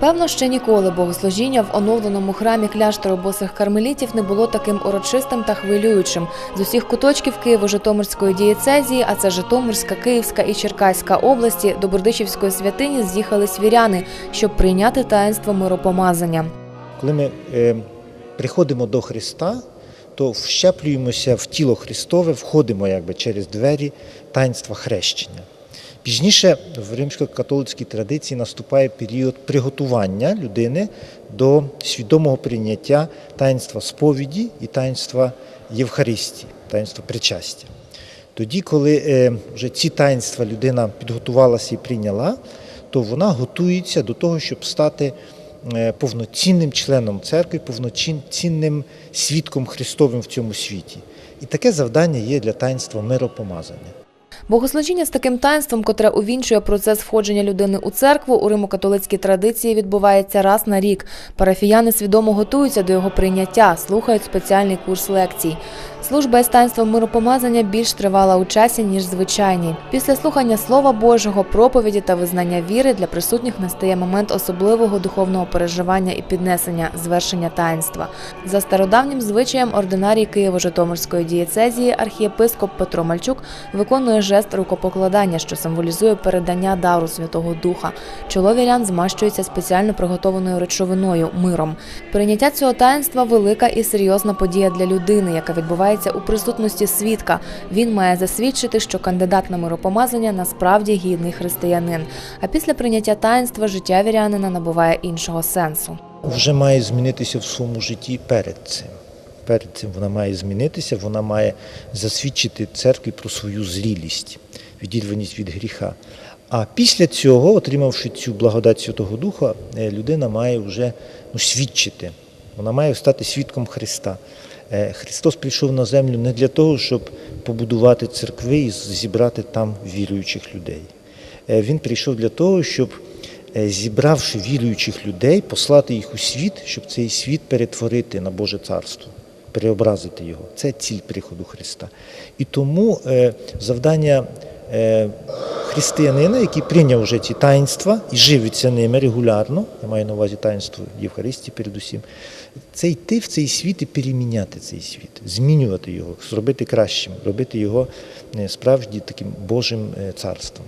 Певно, ще ніколи богослужіння в оновленому храмі кляштору босих кармелітів не було таким урочистим та хвилюючим. З усіх куточків Києво-Житомирської дієцезії, а це Житомирська, Київська і Черкаська області, до Бердичівської святині з'їхались віряни, щоб прийняти таїнство миропомазання. Коли ми е, приходимо до Христа, то вщеплюємося в тіло Христове, входимо якби через двері таїнства хрещення. Пізніше в римсько-католицькій традиції наступає період приготування людини до свідомого прийняття таїнства сповіді і таїнства Євхаристії, таїнства причастя. Тоді, коли е, вже ці таїнства людина підготувалася і прийняла, то вона готується до того, щоб стати е, повноцінним членом церкви, повноцінним свідком Христовим в цьому світі. І таке завдання є для таїнства миропомазання. Богослужіння з таким таїнством, котре увінчує процес входження людини у церкву, у римо-католицькій традиції відбувається раз на рік. Парафіяни свідомо готуються до його прийняття, слухають спеціальний курс лекцій. Служба із таїнством миропомазання більш тривала у часі, ніж звичайні. Після слухання Слова Божого, проповіді та визнання віри для присутніх настає момент особливого духовного переживання і піднесення звершення таїнства. За стародавнім звичаєм ординарій Києво-Житомирської дієцезії архієпископ Петро Мальчук виконує жест рукопокладання, що символізує передання дару Святого Духа. Чоло вірян змащується спеціально приготованою речовиною миром. Прийняття цього таїнства велика і серйозна подія для людини, яка відбувається у присутності свідка. Він має засвідчити, що кандидат на миропомазання насправді гідний християнин. А після прийняття таїнства життя вірянина набуває іншого сенсу. Вже має змінитися в своєму житті перед цим. Перед цим вона має змінитися, вона має засвідчити церкві про свою зрілість, відірваність від гріха. А після цього, отримавши цю благодать Святого Духа, е, людина має вже ну, свідчити. Вона має стати свідком Христа. Е, Христос прийшов на землю не для того, щоб побудувати церкви і зібрати там віруючих людей. Е, Він прийшов для того, щоб, зібравши віруючих людей, послати їх у світ, щоб цей світ перетворити на Боже царство, переобразити його. Це ціль приходу Христа. І тому е, завдання е, християнина, який прийняв вже ці таїнства і живиться ними регулярно, я маю на увазі таїнство Євхаристії передусім, це йти в цей світ і переміняти цей світ, змінювати його, зробити кращим, робити його е, справді таким Божим царством.